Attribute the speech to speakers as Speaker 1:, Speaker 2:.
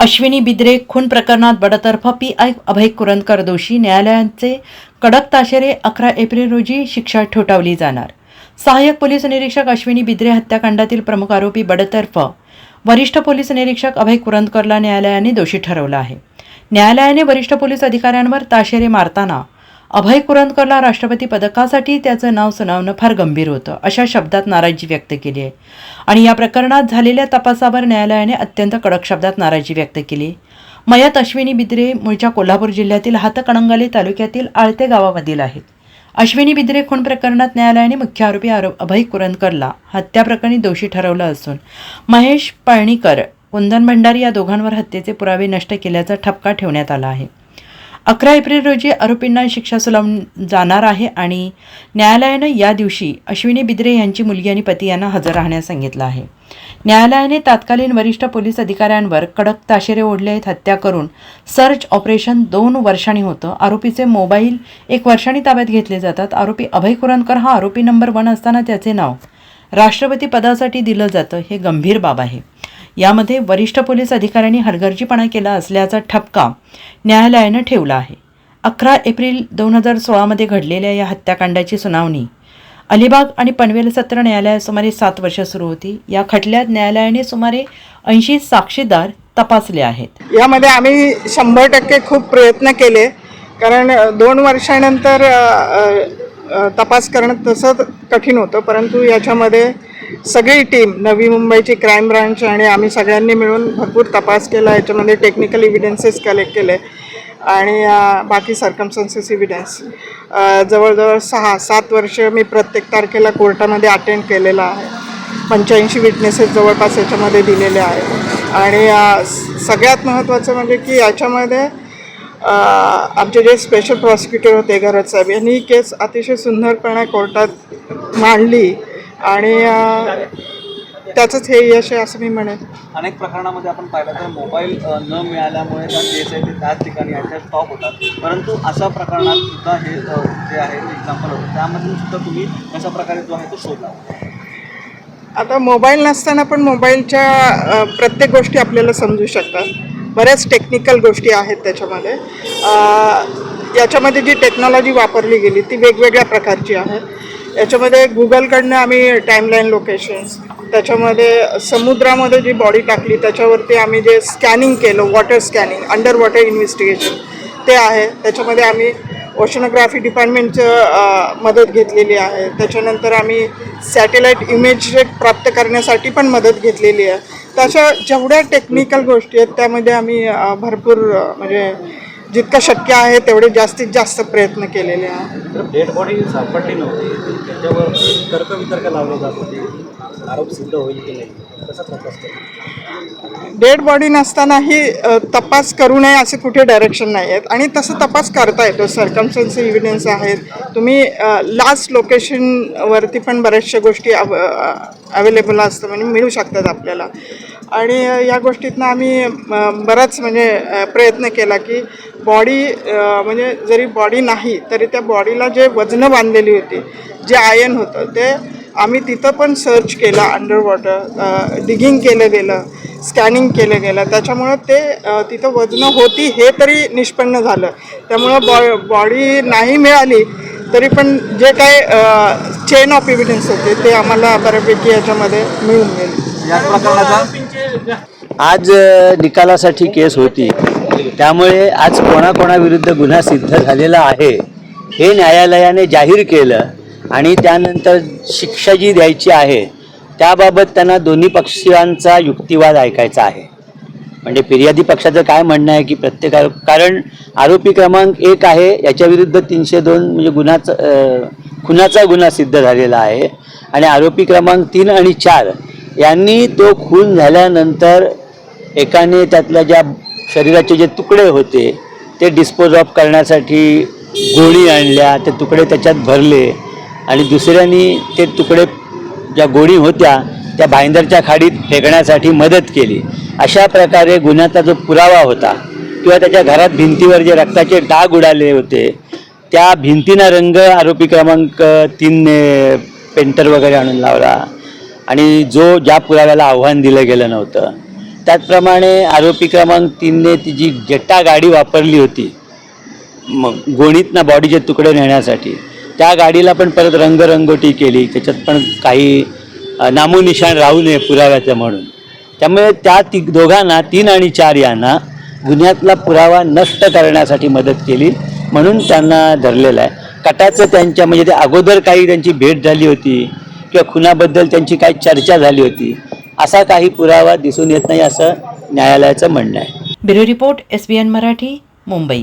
Speaker 1: अश्विनी बिद्रे खून प्रकरणात बडतर्फ पी आय अभय कुरंदकर दोषी. न्यायालयांचे कडक ताशेरे अकरा एप्रिल रोजी शिक्षा ठोठावली जाणार. सहाय्यक पोलीस निरीक्षक अश्विनी बिद्रे हत्याकांडातील प्रमुख आरोपी बडतर्फ. वरिष्ठ पोलीस निरीक्षक अभय कुरंदकरला न्यायालयाने दोषी ठरवलं आहे. न्यायालयाने वरिष्ठ पोलीस अधिकाऱ्यांवर ताशेरे मारताना अभय कुरंदकरला राष्ट्रपती पदकासाठी त्याचं नाव सुनावणं फार गंभीर होतं अशा शब्दात नाराजी व्यक्त केली आहे. आणि या प्रकरणात झालेल्या तपासावर न्यायालयाने अत्यंत कडक शब्दात नाराजी व्यक्त केली. मयत अश्विनी बिद्रे मूळच्या कोल्हापूर जिल्ह्यातील हातकणंगले तालुक्यातील आळते गावामधील आहेत. अश्विनी बिद्रे खून प्रकरणात न्यायालयाने मुख्य आरोपी आरोप अभय कुरंदकरला हत्याप्रकरणी दोषी ठरवलं असून महेश पळणीकर कुंदन भंडारी या दोघांवर हत्येचे पुरावे नष्ट केल्याचा ठपका ठेवण्यात आला आहे. अकरा एप्रिल रोजी आरोपींना शिक्षा सुनावून जाणार आहे आणि न्यायालयानं या दिवशी अश्विनी बिद्रे यांची मुलगी आणि पती यांना हजर राहण्यास सांगितलं आहे. न्यायालयाने तात्कालीन वरिष्ठ पोलीस अधिकाऱ्यांवर कडक ताशेरे ओढले आहेत. हत्या करून सर्च ऑपरेशन दोन वर्षांनी होतं. आरोपीचे मोबाईल एक वर्षांनी ताब्यात घेतले जातात. आरोपी अभय कुरणकर हा आरोपी नंबर वन असताना त्याचे नाव राष्ट्रपती पदासाठी दिलं जातं हे गंभीर बाब आहे. यामध्ये वरिष्ठ पोलीस अधिकाऱ्यांनी हलगर्जीपणा केला असल्याचा ठपका न्यायालयानं ठेवला आहे. अकरा एप्रिल दोन हजार सोळामध्ये घडलेल्या या हत्याकांडाची सुनावणी. अलिबाग आणि पनवेल सत्र न्यायालयात सुमारे सात वर्ष सुरू होती. या खटल्यात न्यायालयाने सुमारे ऐंशी साक्षीदार तपासले आहेत.
Speaker 2: यामध्ये आम्ही शंभर टक्के खूप प्रयत्न केले. कारण दोन वर्षानंतर तपास करणं तसं कठीण होतं. परंतु याच्यामध्ये सगळी टीम नवी मुंबईची क्राईम ब्रांच आणि आम्ही सगळ्यांनी मिळून भरपूर तपास केला याच्यामध्ये टेक्निकल इव्हिडन्सेस कलेक्ट केले आणि बाकी सर्कमस्टन्सेस इव्हिडन्स जवळजवळ सहा सात वर्ष मी प्रत्येक तारखेला कोर्टामध्ये अटेंड केलेला आहे. पंच्याऐंशी विटनेसेस जवळपास याच्यामध्ये दिलेले आहेत आणि सगळ्यात महत्त्वाचं म्हणजे की याच्यामध्ये आमचे जे स्पेशल प्रॉसिक्युटर होते घरत साहेब यांनी ही केस अतिशय सुंदरपणे कोर्टात मांडली. आणि त्याचंच हे यश आहे असं मी म्हणेन.
Speaker 3: अनेक प्रकरणामध्ये आपण पाहिलं तर मोबाईल न मिळाल्यामुळे त्या केस आहे ते त्याच ठिकाणी याच्या स्टॉप होतात. परंतु अशा प्रकरणात सुद्धा हे जे आहे एक्झाम्पल होतं. त्यामधून सुद्धा तुम्ही कशा प्रकारे जो आहे तो शोधला?
Speaker 2: आता मोबाईल नसताना पण मोबाईलच्या प्रत्येक गोष्टी आपल्याला समजू शकतात. बऱ्याच टेक्निकल गोष्टी आहेत त्याच्यामध्ये. याच्यामध्ये जी टेक्नॉलॉजी वापरली गेली ती वेगवेगळ्या प्रकारची आहे. याच्यामध्ये गुगलकडनं आम्ही टाईमलाईन लोकेशन्स त्याच्यामध्ये समुद्रामध्ये जी बॉडी टाकली त्याच्यावरती आम्ही जे स्कॅनिंग केलं water scanning under water investigation ते आहे. त्याच्यामध्ये आम्ही ओशनोग्राफी डिपार्टमेंटचं मदत घेतलेली आहे. त्याच्यानंतर आम्ही सॅटेलाईट इमेज प्राप्त करण्यासाठी पण मदत घेतलेली आहे. तशा जेवढ्या टेक्निकल गोष्टी आहेत त्यामध्ये आम्ही भरपूर म्हणजे जितकं शक्य आहे तेवढे जास्तीत जास्त प्रयत्न केलेले आहे.
Speaker 3: तर डेड बॉडी सापडली नव्हती. त्याच्यावर तर्कवितर्क लावले जात होते. आरोप सिद्ध होईल की नाही? कसा तपास
Speaker 2: डेड बॉडी नसतानाही तपास करू नये असे कुठे डायरेक्शन नाही आहेत आणि तसं तपास करता येतो. सर्कमस्टन्स इव्हिडन्स आहेत. तुम्ही लास्ट लोकेशनवरती पण बऱ्याचशा गोष्टी अव अवेलेबल असतं म्हणजे मिळू शकतात आपल्याला. आणि या गोष्टीतनं आम्ही बराच म्हणजे प्रयत्न केला की बॉडी म्हणजे जरी बॉडी नाही तरी त्या बॉडीला जे वजनं बांधलेली होती जे आयन होतं ते आम्ही तिथं पण सर्च केलं अंडर वॉटर डिगिंग केलं गेलं स्कॅनिंग केलं गेलं. त्याच्यामुळं ते तिथं वजनं होती हे तरी निष्पन्न झालं. त्यामुळं बॉ बॉडी नाही मिळाली तरी पण जे काय चेन ऑफ इव्हिडन्स होते ते आम्हाला बऱ्यापैकी याच्यामध्ये मिळून गेले.
Speaker 3: या प्रकरणाचा?
Speaker 4: आज निकालासाठी केस होती. त्यामुळे आज कोणाकोणाविरुद्ध गुन्हा सिद्ध झालेला आहे हे न्यायालयाने जाहीर केलं आणि त्यानंतर शिक्षा जी द्यायची आहे त्याबाबत त्यांना दोन्ही पक्षांचा युक्तिवाद ऐकायचा आहे. म्हणजे फिर्यादी पक्षाचं काय म्हणणं आहे की प्रत्येक कारण आरोपी क्रमांक एक आहे याच्याविरुद्ध तीनशे दोन म्हणजे गुन्हाचा खुनाचा गुन्हा सिद्ध झालेला आहे. आणि आरोपी क्रमांक तीन आणि चार यांनी तो खून झाल्यानंतर एकाने त्यातल्या ज्या शरीराचे जे तुकडे होते ते डिस्पोज ऑफ करण्यासाठी गोळी आणल्या ते तुकडे त्याच्यात भरले आणि दुसऱ्यांनी ते तुकडे ज्या गोळी होत्या त्या भाईंदरच्या खाडीत फेकण्यासाठी मदत केली. अशा प्रकारे गुन्ह्याचा जो पुरावा होता किंवा त्याच्या घरात भिंतीवर जे रक्ताचे डाग उडाले होते त्या भिंतीनं रंग आरोपी क्रमांक तीनने पेंटर वगैरे आणून लावला. आणि जो ज्या पुराव्याला आव्हान दिलं गेलं नव्हतं त्याचप्रमाणे आरोपी क्रमांक तीनने ती जी जट्टा गाडी वापरली होती मग गोणीतनं बॉडीचे तुकडे नेण्यासाठी त्या गाडीला पण परत रंगरंगोटी केली त्याच्यात पण काही नामोनिशाण राहू नये पुराव्याचं म्हणून. त्यामुळे त्या ती दोघांना तीन आणि चार यांना गुन्ह्यातला पुरावा नष्ट करण्यासाठी मदत केली म्हणून त्यांना धरलेलं आहे. कटाचं त्यांच्या म्हणजे ते अगोदर काही त्यांची भेट झाली होती किंवा खुनाबद्दल त्यांची काही चर्चा झाली होती असा काही पुरावा दिसून येत नाही असं न्यायालयाचं म्हणणं आहे.
Speaker 1: Bureau report S B N Marathi Mumbai.